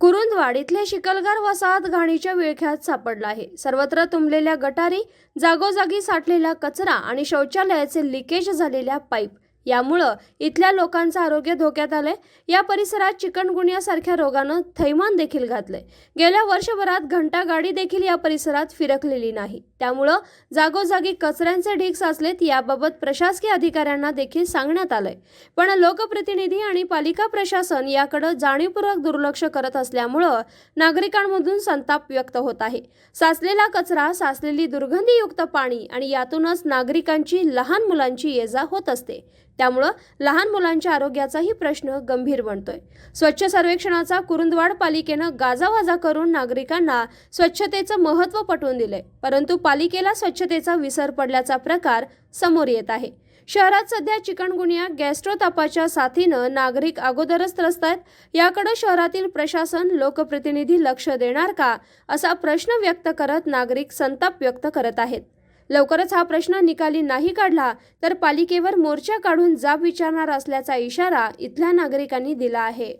कुरुंदवाडीतले शिकलगार वसाहत घाणीच्या विळख्यात सापडला आहे. सर्वत्र तुंबलेल्या गटारी जागोजागी साठलेला कचरा आणि शौचालयाचे लिकेज झालेल्या पाईप यामुळं इथल्या लोकांचं आरोग्य धोक्यात आलंय. या परिसरात चिकनगुनियासारख्या रोगानं थैमान देखील घातलंय. गेल्या वर्षभरात घंटा गाडी देखील या परिसरात फिरकलेली नाही. त्यामुळं जागोजागी कचऱ्यांचे ढीग साचलेत याबाबत प्रशासकीय अधिकाऱ्यांना देखील सांगण्यात आलंय. पण लोकप्रतिनिधी आणि पालिका प्रशासन याकडे जाणीवपूर्वक दुर्लक्ष करत असल्यामुळं नागरिकांमधून संताप व्यक्त होत आहे. साचलेला कचरा साचलेली दुर्गंधीयुक्त पाणी आणि यातूनच नागरिकांची लहान मुलांची ये जा होत असते. त्यामुळं लहान मुलांच्या आरोग्याचाही प्रश्न गंभीर बनतोय. स्वच्छ सर्वेक्षणाचा कुरुंदवाड पालिकेनं गाजावाजा करून नागरिकांना स्वच्छतेचं महत्त्व पटवून दिलंय. परंतु पालिकेला स्वच्छतेचा विसर पडल्याचा प्रकार समोर येत आहे. शहरात सध्या चिकणगुनिया गॅस्ट्रो तापाच्या साथीनं नागरिक अगोदरच त्रस्त आहेत. याकडे शहरातील प्रशासन लोकप्रतिनिधी लक्ष देणार का असा प्रश्न व्यक्त करत नागरिक संताप व्यक्त करत आहेत. लवकरच हा प्रश्न निकाली नाही काढला तर पालिकेवर मोर्चा काढून जाब विचारणार असल्याचा इशारा इथल्या नागरिकांनी दिला आहे.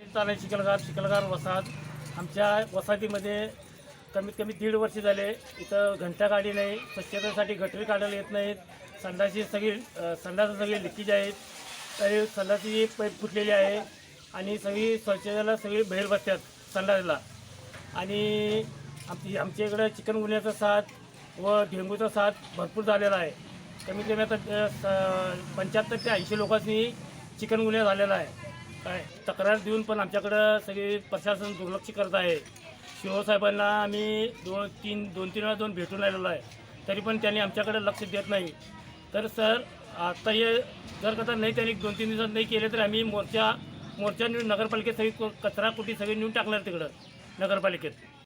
चिखलगार चिखलगार वसाहत. आमच्या वसाहतीमध्ये कमीत कमी दीड वर्ष झाले. इथं घंटा गाडी नाही स्वच्छतेसाठी गटरी काढायला येत नाहीत. संडाची सगळी संडाचं संडास सगळी लिकेज आहेत. तरी संडाची पैप फुटलेली आहे आणि सगळी स्वच्छतेला सगळी बाहेर बसतात संडासला. आणि आमची आमच्या इकडं चिकनगुन्याचा साथ व डेंग्यूचा साथ भरपूर झालेला आहे. कमीत कमी आता स- पंच्याहत्तर ते ऐंशी लोकांनी चिकनगुन्या झालेला आहे. काय तक्रार देऊन पण आमच्याकडं सगळे प्रशासन दुर्लक्ष करत आहे. शिवसाहेबांना आम्ही दोन तीन दोन तीन वेळा दोन भेटून आलेलो आहे. तरी पण त्यांनी आमच्याकडे लक्ष देत नाही. तर सर आता हे जर कसं नाही त्यांनी दोन तीन दिवसात नाही केले तर आम्ही मोर्चा मोर्चा नेऊन नगरपालिकेत सगळी को- कचरा कुठे सगळी नेऊन टाकणार तिकडं नगरपालिकेत.